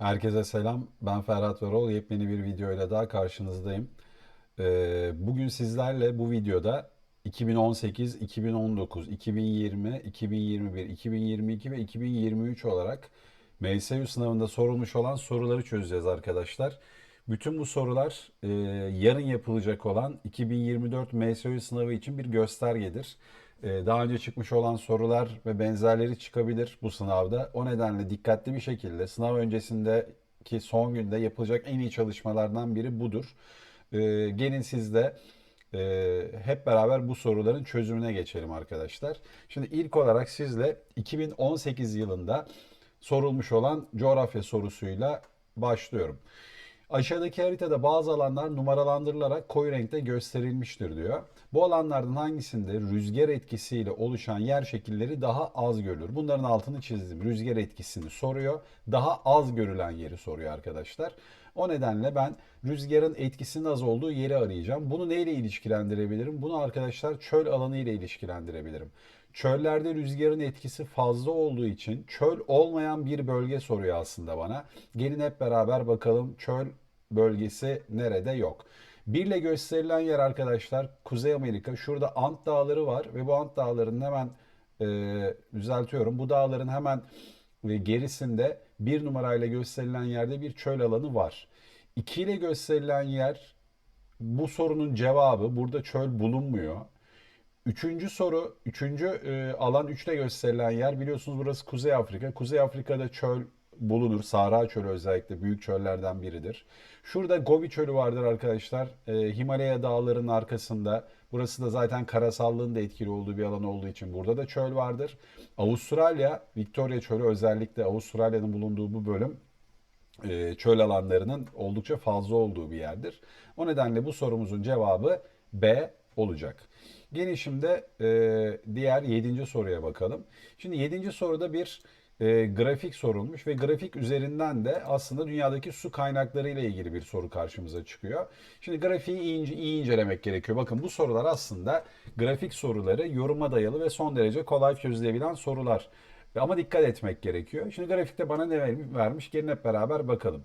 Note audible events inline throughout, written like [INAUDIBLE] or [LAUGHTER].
Herkese selam. Ben Ferhat Varol. Yepyeni bir videoyla daha karşınızdayım. Ee, bugün sizlerle bu videoda 2018, 2019, 2020, 2021, 2022 ve 2023 olarak MSU sınavında sorulmuş olan soruları çözeceğiz arkadaşlar. Bütün bu sorular e, yarın yapılacak olan 2024 MSU sınavı için bir göstergedir. E, daha önce çıkmış olan sorular ve benzerleri çıkabilir bu sınavda. O nedenle dikkatli bir şekilde sınav öncesindeki son günde yapılacak en iyi çalışmalardan biri budur. E, gelin siz de e, hep beraber bu soruların çözümüne geçelim arkadaşlar. Şimdi ilk olarak sizle 2018 yılında sorulmuş olan coğrafya sorusuyla başlıyorum. Aşağıdaki haritada bazı alanlar numaralandırılarak koyu renkte gösterilmiştir diyor. Bu alanlardan hangisinde rüzgar etkisiyle oluşan yer şekilleri daha az görülür? Bunların altını çizdim. Rüzgar etkisini soruyor. Daha az görülen yeri soruyor arkadaşlar. O nedenle ben rüzgarın etkisinin az olduğu yeri arayacağım. Bunu neyle ilişkilendirebilirim? Bunu arkadaşlar çöl alanı ile ilişkilendirebilirim. Çöllerde rüzgarın etkisi fazla olduğu için çöl olmayan bir bölge soruyor aslında bana. Gelin hep beraber bakalım çöl bölgesi nerede yok. Birle gösterilen yer arkadaşlar Kuzey Amerika. Şurada Ant Dağları var ve bu Ant Dağları'nın hemen e, düzeltiyorum. Bu dağların hemen e, gerisinde bir numarayla gösterilen yerde bir çöl alanı var. 2 ile gösterilen yer bu sorunun cevabı. Burada çöl bulunmuyor. Üçüncü soru, üçüncü e, alan üçte gösterilen yer biliyorsunuz burası Kuzey Afrika. Kuzey Afrika'da çöl bulunur. Sahra çölü özellikle büyük çöllerden biridir. Şurada Gobi çölü vardır arkadaşlar. E, Himalaya dağlarının arkasında. Burası da zaten karasallığın da etkili olduğu bir alan olduğu için burada da çöl vardır. Avustralya, Victoria çölü özellikle Avustralya'nın bulunduğu bu bölüm e, çöl alanlarının oldukça fazla olduğu bir yerdir. O nedenle bu sorumuzun cevabı B olacak. Gelin şimdi e, diğer 7. soruya bakalım. Şimdi 7. soruda bir e, grafik sorulmuş ve grafik üzerinden de aslında dünyadaki su kaynakları ile ilgili bir soru karşımıza çıkıyor. Şimdi grafiği iyi, iyi incelemek gerekiyor. Bakın bu sorular aslında grafik soruları yoruma dayalı ve son derece kolay çözülebilen sorular. Ama dikkat etmek gerekiyor. Şimdi grafikte bana ne vermiş? Gelin hep beraber bakalım.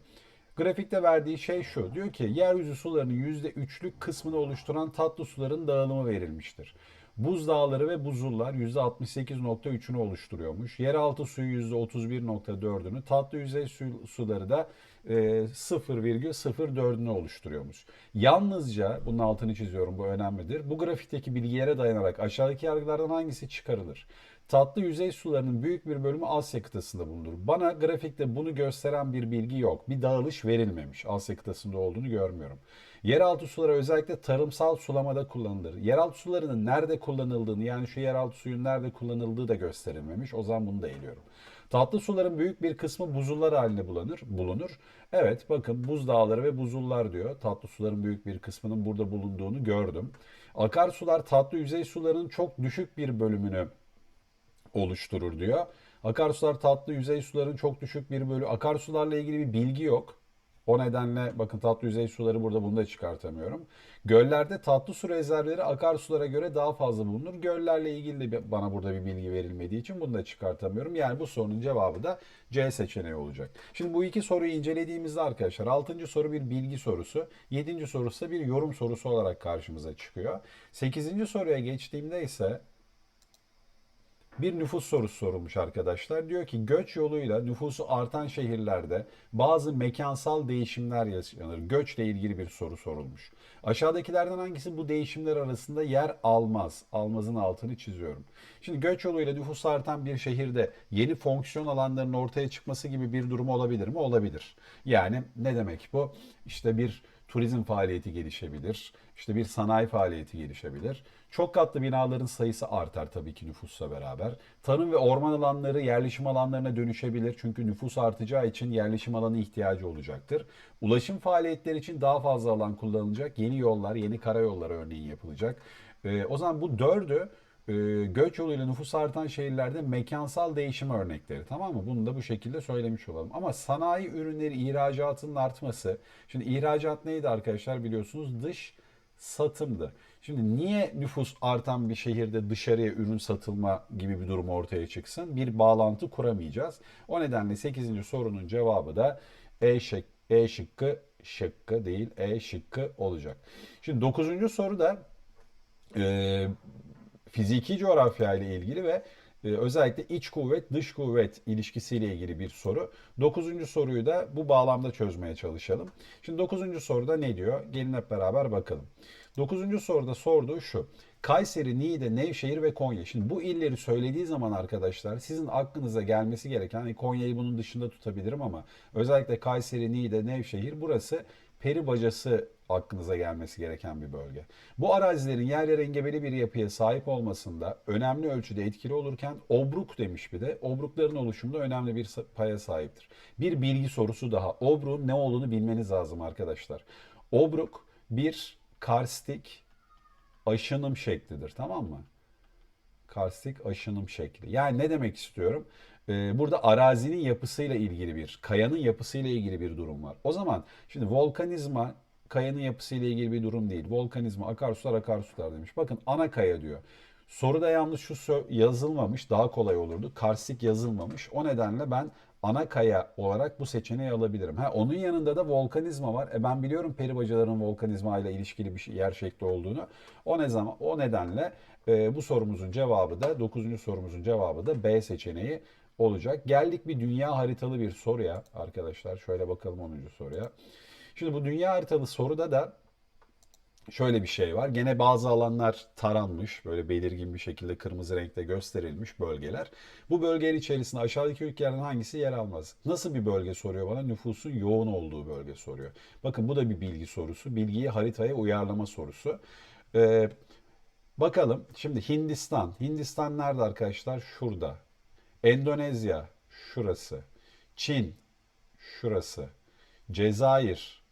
Grafikte verdiği şey şu. Diyor ki yeryüzü sularının %3'lük kısmını oluşturan tatlı suların dağılımı verilmiştir. Buz dağları ve buzullar %68.3'ünü oluşturuyormuş. Yeraltı suyu %31.4'ünü, tatlı yüzey su- suları da e, 0,04'ünü oluşturuyormuş. Yalnızca, bunun altını çiziyorum bu önemlidir. Bu grafikteki bilgilere dayanarak aşağıdaki yargılardan hangisi çıkarılır? Tatlı yüzey sularının büyük bir bölümü Asya kıtasında bulunur. Bana grafikte bunu gösteren bir bilgi yok. Bir dağılış verilmemiş. Asya kıtasında olduğunu görmüyorum. Yeraltı suları özellikle tarımsal sulamada kullanılır. Yeraltı sularının nerede kullanıldığını yani şu yeraltı suyun nerede kullanıldığı da gösterilmemiş. O zaman bunu da eliyorum. Tatlı suların büyük bir kısmı buzullar haline bulanır, bulunur. Evet bakın buz dağları ve buzullar diyor. Tatlı suların büyük bir kısmının burada bulunduğunu gördüm. Akarsular tatlı yüzey sularının çok düşük bir bölümünü oluşturur diyor. Akarsular tatlı yüzey suların çok düşük bir bölü. Akarsularla ilgili bir bilgi yok. O nedenle bakın tatlı yüzey suları burada bunu da çıkartamıyorum. Göllerde tatlı su rezervleri akarsulara göre daha fazla bulunur. Göllerle ilgili de bana burada bir bilgi verilmediği için bunu da çıkartamıyorum. Yani bu sorunun cevabı da C seçeneği olacak. Şimdi bu iki soruyu incelediğimizde arkadaşlar 6. soru bir bilgi sorusu. 7. sorusu da bir yorum sorusu olarak karşımıza çıkıyor. 8. soruya geçtiğimde ise bir nüfus sorusu sorulmuş arkadaşlar. Diyor ki göç yoluyla nüfusu artan şehirlerde bazı mekansal değişimler yaşanır. Göçle ilgili bir soru sorulmuş. Aşağıdakilerden hangisi bu değişimler arasında yer almaz? Almazın altını çiziyorum. Şimdi göç yoluyla nüfus artan bir şehirde yeni fonksiyon alanlarının ortaya çıkması gibi bir durum olabilir mi? Olabilir. Yani ne demek bu? İşte bir turizm faaliyeti gelişebilir. İşte bir sanayi faaliyeti gelişebilir. Çok katlı binaların sayısı artar tabii ki nüfusla beraber. Tarım ve orman alanları yerleşim alanlarına dönüşebilir. Çünkü nüfus artacağı için yerleşim alanı ihtiyacı olacaktır. Ulaşım faaliyetleri için daha fazla alan kullanılacak. Yeni yollar, yeni karayolları örneğin yapılacak. Ee, o zaman bu dördü e, göç yoluyla nüfus artan şehirlerde mekansal değişim örnekleri tamam mı? Bunu da bu şekilde söylemiş olalım. Ama sanayi ürünleri ihracatının artması. Şimdi ihracat neydi arkadaşlar biliyorsunuz dış satımdı. Şimdi niye nüfus artan bir şehirde dışarıya ürün satılma gibi bir durum ortaya çıksın? Bir bağlantı kuramayacağız. O nedenle 8. sorunun cevabı da E, şık, e şıkkı şıkkı değil E şıkkı olacak. Şimdi dokuzuncu soru da e, fiziki coğrafya ile ilgili ve e, özellikle iç kuvvet dış kuvvet ilişkisiyle ilgili bir soru. Dokuzuncu soruyu da bu bağlamda çözmeye çalışalım. Şimdi dokuzuncu soruda ne diyor? Gelin hep beraber bakalım. Dokuzuncu soruda sorduğu şu. Kayseri, Niğde, Nevşehir ve Konya. Şimdi bu illeri söylediği zaman arkadaşlar sizin aklınıza gelmesi gereken, hani Konya'yı bunun dışında tutabilirim ama özellikle Kayseri, Niğde, Nevşehir burası peri bacası aklınıza gelmesi gereken bir bölge. Bu arazilerin yer yer engebeli bir yapıya sahip olmasında önemli ölçüde etkili olurken obruk demiş bir de. Obrukların oluşumunda önemli bir paya sahiptir. Bir bilgi sorusu daha. Obruğun ne olduğunu bilmeniz lazım arkadaşlar. Obruk bir karstik aşınım şeklidir tamam mı? Karstik aşınım şekli. Yani ne demek istiyorum? Ee, burada arazinin yapısıyla ilgili bir, kayanın yapısıyla ilgili bir durum var. O zaman şimdi volkanizma kayanın yapısıyla ilgili bir durum değil. Volkanizma, akarsular, akarsular demiş. Bakın ana kaya diyor. Soruda yalnız şu yazılmamış, daha kolay olurdu. Karstik yazılmamış. O nedenle ben ana kaya olarak bu seçeneği alabilirim. Ha, onun yanında da volkanizma var. E ben biliyorum peri bacaların volkanizma ile ilişkili bir şey, yer şekli olduğunu. O ne zaman o nedenle e, bu sorumuzun cevabı da 9. sorumuzun cevabı da B seçeneği olacak. Geldik bir dünya haritalı bir soruya arkadaşlar. Şöyle bakalım 10. soruya. Şimdi bu dünya haritalı soruda da şöyle bir şey var. Gene bazı alanlar taranmış, böyle belirgin bir şekilde kırmızı renkte gösterilmiş bölgeler. Bu bölgeler içerisinde aşağıdaki ülkelerden hangisi yer almaz? Nasıl bir bölge soruyor bana? Nüfusun yoğun olduğu bölge soruyor. Bakın bu da bir bilgi sorusu. Bilgiyi haritaya uyarlama sorusu. Ee, bakalım şimdi Hindistan. Hindistan nerede arkadaşlar? Şurada. Endonezya şurası. Çin şurası. Cezayir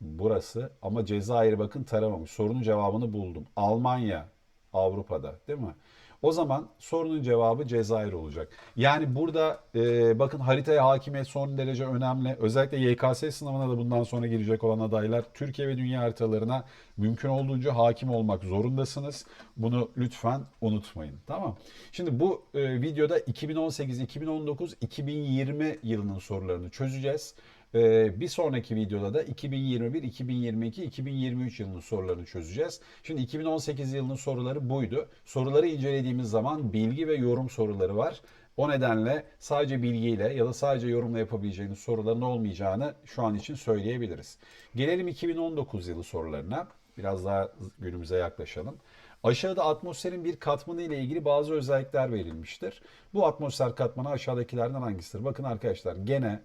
burası ama Cezayir bakın taramamış. Sorunun cevabını buldum. Almanya Avrupa'da değil mi? O zaman sorunun cevabı Cezayir olacak. Yani burada e, bakın haritaya hakimiyet son derece önemli. Özellikle YKS sınavına da bundan sonra girecek olan adaylar Türkiye ve dünya haritalarına mümkün olduğunca hakim olmak zorundasınız. Bunu lütfen unutmayın. Tamam. Şimdi bu e, videoda 2018, 2019, 2020 yılının sorularını çözeceğiz. Ee, bir sonraki videoda da 2021, 2022, 2023 yılının sorularını çözeceğiz. Şimdi 2018 yılının soruları buydu. Soruları incelediğimiz zaman bilgi ve yorum soruları var. O nedenle sadece bilgiyle ya da sadece yorumla yapabileceğiniz soruların olmayacağını şu an için söyleyebiliriz. Gelelim 2019 yılı sorularına. Biraz daha günümüze yaklaşalım. Aşağıda atmosferin bir katmanı ile ilgili bazı özellikler verilmiştir. Bu atmosfer katmanı aşağıdakilerden hangisidir? Bakın arkadaşlar gene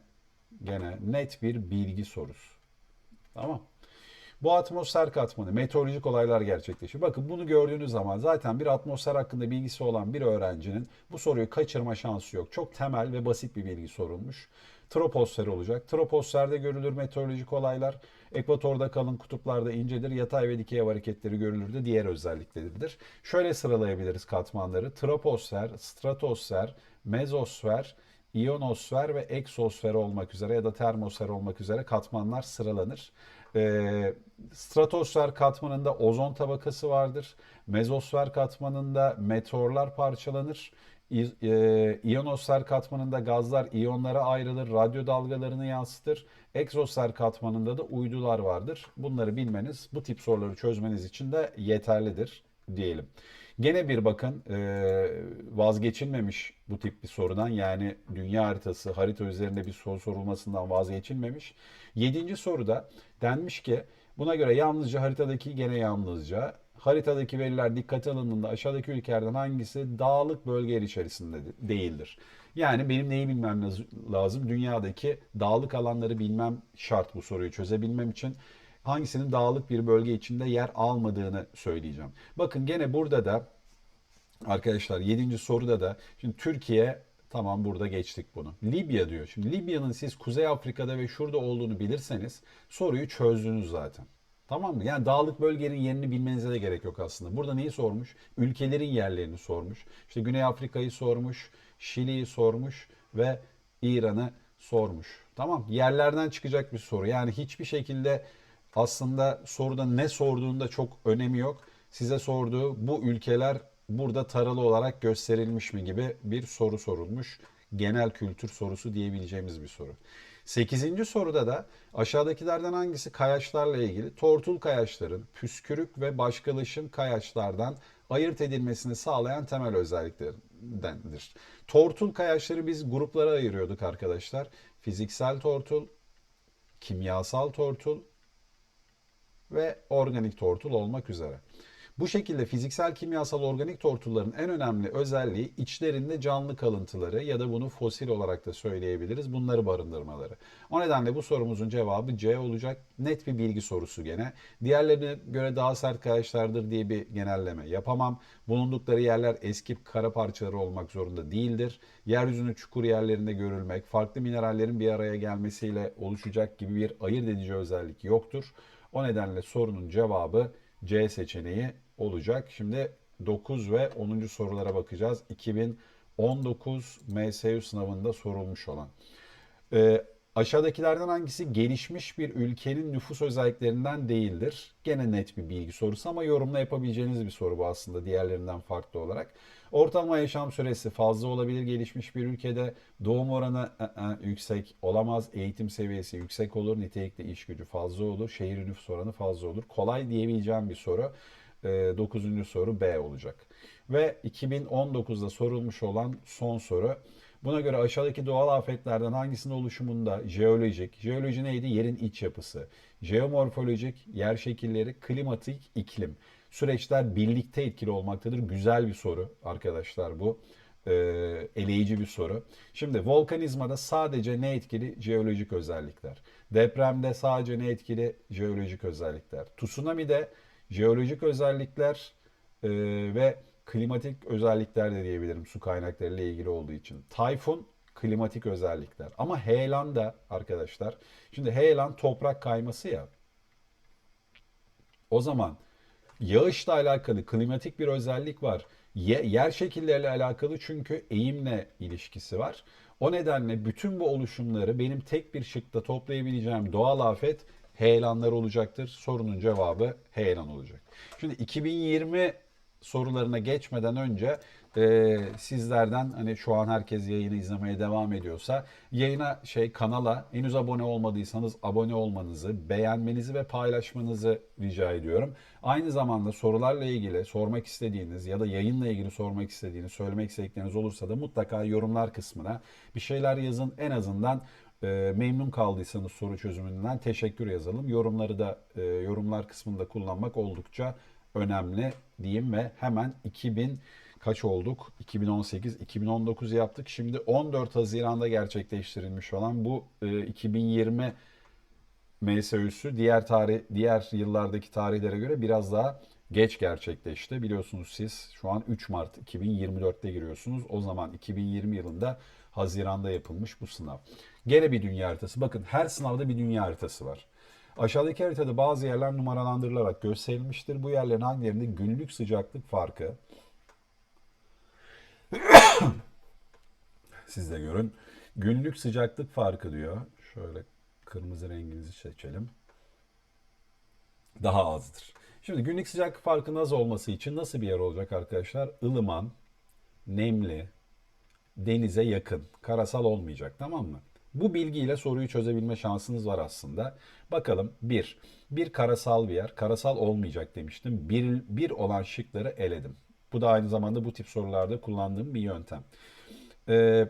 Gene net bir bilgi sorusu. Tamam. Bu atmosfer katmanı meteorolojik olaylar gerçekleşiyor. Bakın bunu gördüğünüz zaman zaten bir atmosfer hakkında bilgisi olan bir öğrencinin bu soruyu kaçırma şansı yok. Çok temel ve basit bir bilgi sorulmuş. Troposfer olacak. Troposferde görülür meteorolojik olaylar. Ekvatorda kalın, kutuplarda incedir. Yatay ve dikey hareketleri görülür de diğer özellikleridir. Şöyle sıralayabiliriz katmanları. Troposfer, stratosfer, mezosfer, iyonosfer ve eksosfer olmak üzere ya da termosfer olmak üzere katmanlar sıralanır. E, stratosfer katmanında ozon tabakası vardır. Mezosfer katmanında meteorlar parçalanır. E, iyonosfer katmanında gazlar iyonlara ayrılır, radyo dalgalarını yansıtır. Eksosfer katmanında da uydular vardır. Bunları bilmeniz, bu tip soruları çözmeniz için de yeterlidir diyelim. Gene bir bakın e, vazgeçilmemiş bu tip bir sorudan yani dünya haritası harita üzerinde bir soru sorulmasından vazgeçilmemiş. Yedinci soruda denmiş ki buna göre yalnızca haritadaki gene yalnızca haritadaki veriler dikkate alındığında aşağıdaki ülkelerden hangisi dağlık bölgeler içerisinde değildir? Yani benim neyi bilmem lazım? Dünyadaki dağlık alanları bilmem şart bu soruyu çözebilmem için hangisinin dağlık bir bölge içinde yer almadığını söyleyeceğim. Bakın gene burada da arkadaşlar 7. soruda da şimdi Türkiye Tamam burada geçtik bunu. Libya diyor. Şimdi Libya'nın siz Kuzey Afrika'da ve şurada olduğunu bilirseniz soruyu çözdünüz zaten. Tamam mı? Yani dağlık bölgenin yerini bilmenize de gerek yok aslında. Burada neyi sormuş? Ülkelerin yerlerini sormuş. İşte Güney Afrika'yı sormuş, Şili'yi sormuş ve İran'ı sormuş. Tamam Yerlerden çıkacak bir soru. Yani hiçbir şekilde aslında soruda ne sorduğunda çok önemi yok. Size sorduğu bu ülkeler burada taralı olarak gösterilmiş mi gibi bir soru sorulmuş. genel kültür sorusu diyebileceğimiz bir soru. Sekizinci soruda da aşağıdakilerden hangisi kayaçlarla ilgili? Tortul kayaçların püskürük ve başkalaşım kayaçlardan ayırt edilmesini sağlayan temel özelliklerindendir. Tortul kayaçları biz gruplara ayırıyorduk arkadaşlar. Fiziksel tortul, kimyasal tortul ve organik tortul olmak üzere. Bu şekilde fiziksel, kimyasal, organik tortulların en önemli özelliği içlerinde canlı kalıntıları ya da bunu fosil olarak da söyleyebiliriz. Bunları barındırmaları. O nedenle bu sorumuzun cevabı C olacak. Net bir bilgi sorusu gene. Diğerlerine göre daha sert kayaçlardır diye bir genelleme yapamam. Bulundukları yerler eski kara parçaları olmak zorunda değildir. Yeryüzünün çukur yerlerinde görülmek, farklı minerallerin bir araya gelmesiyle oluşacak gibi bir ayırt edici özellik yoktur. O nedenle sorunun cevabı C seçeneği olacak. Şimdi 9 ve 10. sorulara bakacağız. 2019 MSU sınavında sorulmuş olan. Ee, aşağıdakilerden hangisi gelişmiş bir ülkenin nüfus özelliklerinden değildir? Gene net bir bilgi sorusu ama yorumla yapabileceğiniz bir soru bu aslında diğerlerinden farklı olarak. Ortalama yaşam süresi fazla olabilir gelişmiş bir ülkede. Doğum oranı ı, ı, yüksek olamaz. Eğitim seviyesi yüksek olur. Nitelikli iş gücü fazla olur. Şehir nüfus oranı fazla olur. Kolay diyebileceğim bir soru. 9. soru B olacak. Ve 2019'da sorulmuş olan son soru. Buna göre aşağıdaki doğal afetlerden hangisinin oluşumunda jeolojik, jeoloji neydi? Yerin iç yapısı, jeomorfolojik, yer şekilleri, klimatik, iklim süreçler birlikte etkili olmaktadır. Güzel bir soru arkadaşlar bu. Ee, eleyici bir soru. Şimdi volkanizmada sadece ne etkili? Jeolojik özellikler. Depremde sadece ne etkili? Jeolojik özellikler. Tsunami'de jeolojik özellikler e, ve klimatik özellikler de diyebilirim su kaynakları ile ilgili olduğu için. Tayfun klimatik özellikler. Ama heyelan da arkadaşlar. Şimdi heyelan toprak kayması ya. O zaman yağışla alakalı klimatik bir özellik var. Ye- yer şekilleriyle alakalı çünkü eğimle ilişkisi var. O nedenle bütün bu oluşumları benim tek bir şıkta toplayabileceğim doğal afet heyelanlar olacaktır. Sorunun cevabı heyelan olacak. Şimdi 2020 sorularına geçmeden önce e, sizlerden hani şu an herkes yayını izlemeye devam ediyorsa yayına şey kanala henüz abone olmadıysanız abone olmanızı, beğenmenizi ve paylaşmanızı rica ediyorum. Aynı zamanda sorularla ilgili sormak istediğiniz ya da yayınla ilgili sormak istediğiniz, söylemek istedikleriniz olursa da mutlaka yorumlar kısmına bir şeyler yazın. En azından e, memnun kaldıysanız soru çözümünden teşekkür yazalım. Yorumları da e, yorumlar kısmında kullanmak oldukça önemli diyeyim ve hemen 2000 kaç olduk? 2018, 2019 yaptık. Şimdi 14 Haziran'da gerçekleştirilmiş olan bu e, 2020 MSÜ'sü diğer tarih diğer yıllardaki tarihlere göre biraz daha geç gerçekleşti. Biliyorsunuz siz şu an 3 Mart 2024'te giriyorsunuz. O zaman 2020 yılında Haziran'da yapılmış bu sınav. Gene bir dünya haritası. Bakın her sınavda bir dünya haritası var. Aşağıdaki haritada bazı yerler numaralandırılarak gösterilmiştir. Bu yerlerin hangilerinde günlük sıcaklık farkı [COUGHS] siz de görün. Günlük sıcaklık farkı diyor. Şöyle kırmızı renginizi seçelim. Daha azdır. Şimdi günlük sıcaklık farkının az olması için nasıl bir yer olacak arkadaşlar? Ilıman, nemli, denize yakın, karasal olmayacak tamam mı? Bu bilgiyle soruyu çözebilme şansınız var aslında. Bakalım bir, bir karasal bir yer, karasal olmayacak demiştim. Bir, bir olan şıkları eledim. Bu da aynı zamanda bu tip sorularda kullandığım bir yöntem. Ee,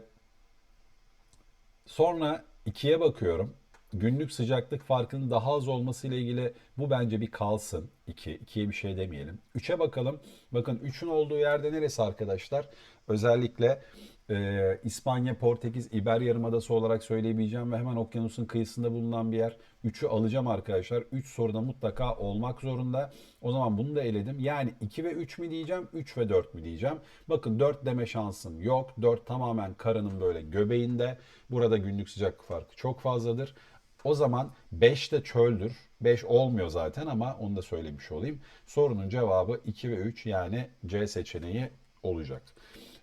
sonra ikiye bakıyorum. Günlük sıcaklık farkının daha az olması ile ilgili bu bence bir kalsın. 2. İki. İkiye bir şey demeyelim. 3'e bakalım. Bakın 3'ün olduğu yerde neresi arkadaşlar? Özellikle e, İspanya, Portekiz, İber Yarımadası olarak söyleyebileceğim ve hemen okyanusun kıyısında bulunan bir yer. 3'ü alacağım arkadaşlar. 3 soruda mutlaka olmak zorunda. O zaman bunu da eledim. Yani 2 ve 3 mü diyeceğim, 3 ve 4 mü diyeceğim. Bakın 4 deme şansım yok. 4 tamamen karının böyle göbeğinde. Burada günlük sıcaklık farkı çok fazladır. O zaman 5 de çöldür. 5 olmuyor zaten ama onu da söylemiş olayım. Sorunun cevabı 2 ve 3 yani C seçeneği olacak.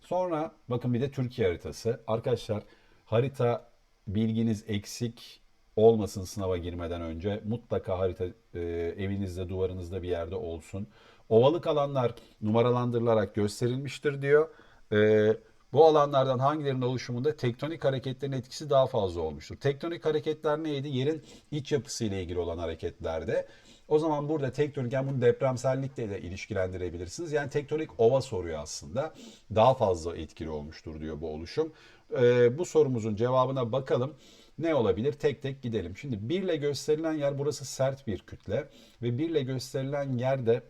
Sonra bakın bir de Türkiye haritası. Arkadaşlar harita bilginiz eksik olmasın sınava girmeden önce. Mutlaka harita e, evinizde, duvarınızda bir yerde olsun. Ovalık alanlar numaralandırılarak gösterilmiştir diyor. E, Bu alanlardan hangilerinin oluşumunda tektonik hareketlerin etkisi daha fazla olmuştur? Tektonik hareketler neydi? Yerin iç yapısı ile ilgili olan hareketlerde. O zaman burada tektonik yani bunu depremsellikle de ilişkilendirebilirsiniz. Yani tektonik ova soruyor aslında. Daha fazla etkili olmuştur diyor bu oluşum. Ee, bu sorumuzun cevabına bakalım. Ne olabilir? Tek tek gidelim. Şimdi 1 ile gösterilen yer burası sert bir kütle ve 1 ile gösterilen yerde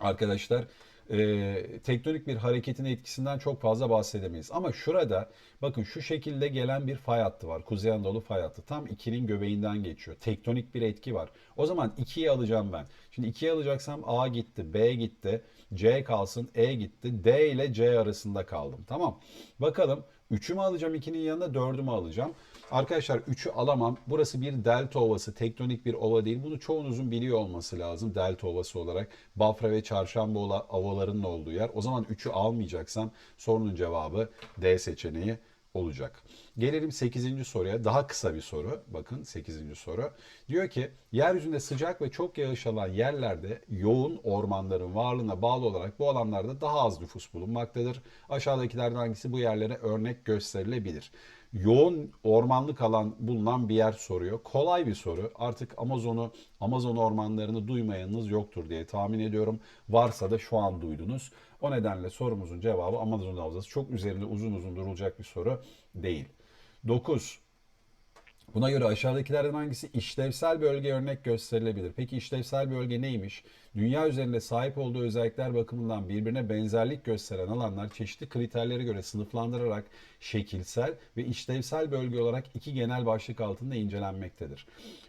arkadaşlar e, tektonik bir hareketin etkisinden çok fazla bahsedemeyiz. Ama şurada bakın şu şekilde gelen bir fay hattı var. Kuzey Anadolu fay hattı. Tam 2'nin göbeğinden geçiyor. Tektonik bir etki var. O zaman 2'yi alacağım ben. Şimdi 2'yi alacaksam A gitti, B gitti, C kalsın, E gitti. D ile C arasında kaldım. Tamam. Bakalım 3'ü mü alacağım 2'nin yanına 4'ü mü alacağım? Arkadaşlar 3'ü alamam. Burası bir delta ovası. Tektonik bir ova değil. Bunu çoğunuzun biliyor olması lazım delta ovası olarak. Bafra ve çarşamba ovalarının olduğu yer. O zaman 3'ü almayacaksam sorunun cevabı D seçeneği olacak. Gelelim 8. soruya. Daha kısa bir soru. Bakın 8. soru. Diyor ki yeryüzünde sıcak ve çok yağış alan yerlerde yoğun ormanların varlığına bağlı olarak bu alanlarda daha az nüfus bulunmaktadır. Aşağıdakilerden hangisi bu yerlere örnek gösterilebilir? Yoğun ormanlık alan bulunan bir yer soruyor. Kolay bir soru. Artık Amazon'u, Amazon ormanlarını duymayanınız yoktur diye tahmin ediyorum. Varsa da şu an duydunuz. O nedenle sorumuzun cevabı Amazon havzası. Çok üzerinde uzun uzun durulacak bir soru değil. 9. Buna göre aşağıdakilerden hangisi işlevsel bölge örnek gösterilebilir? Peki işlevsel bölge neymiş? Dünya üzerinde sahip olduğu özellikler bakımından birbirine benzerlik gösteren alanlar çeşitli kriterlere göre sınıflandırarak şekilsel ve işlevsel bölge olarak iki genel başlık altında incelenmektedir.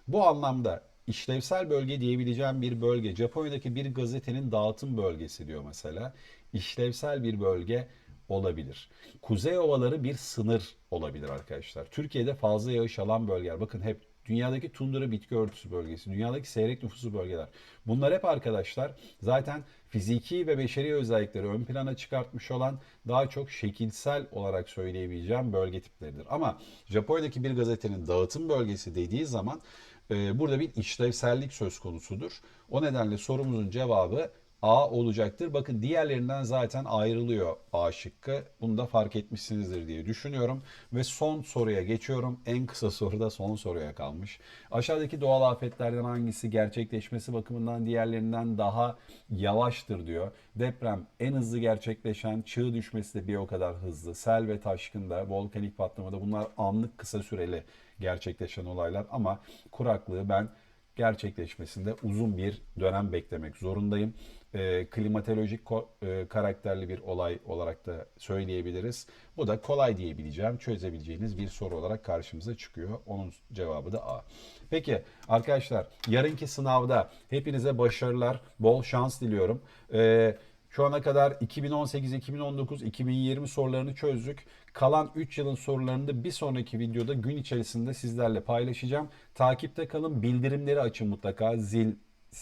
Bu anlamda işlevsel bölge diyebileceğim bir bölge, Japonya'daki bir gazetenin dağıtım bölgesi diyor mesela. İşlevsel bir bölge olabilir. Kuzey ovaları bir sınır olabilir arkadaşlar. Türkiye'de fazla yağış alan bölgeler. Bakın hep dünyadaki tundra bitki örtüsü bölgesi, dünyadaki seyrek nüfuslu bölgeler. Bunlar hep arkadaşlar zaten fiziki ve beşeri özellikleri ön plana çıkartmış olan daha çok şekilsel olarak söyleyebileceğim bölge tipleridir. Ama Japonya'daki bir gazetenin dağıtım bölgesi dediği zaman e, burada bir işlevsellik söz konusudur. O nedenle sorumuzun cevabı A olacaktır. Bakın diğerlerinden zaten ayrılıyor A şıkkı. Bunu da fark etmişsinizdir diye düşünüyorum. Ve son soruya geçiyorum. En kısa soru da son soruya kalmış. Aşağıdaki doğal afetlerden hangisi gerçekleşmesi bakımından diğerlerinden daha yavaştır diyor. Deprem en hızlı gerçekleşen, çığ düşmesi de bir o kadar hızlı. Sel ve taşkında, volkanik patlamada bunlar anlık kısa süreli gerçekleşen olaylar ama kuraklığı ben gerçekleşmesinde uzun bir dönem beklemek zorundayım. E, klimatolojik ko- e, karakterli bir olay olarak da söyleyebiliriz. Bu da kolay diyebileceğim, çözebileceğiniz bir soru olarak karşımıza çıkıyor. Onun cevabı da A. Peki arkadaşlar yarınki sınavda hepinize başarılar, bol şans diliyorum. E, şu ana kadar 2018, 2019, 2020 sorularını çözdük. Kalan 3 yılın sorularını da bir sonraki videoda gün içerisinde sizlerle paylaşacağım. Takipte kalın, bildirimleri açın mutlaka. Zil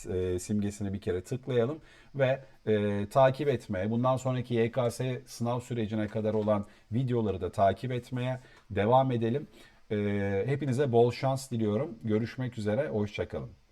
e, simgesine bir kere tıklayalım ve e, takip etmeye, bundan sonraki YKS sınav sürecine kadar olan videoları da takip etmeye devam edelim. E, hepinize bol şans diliyorum. Görüşmek üzere, hoşçakalın.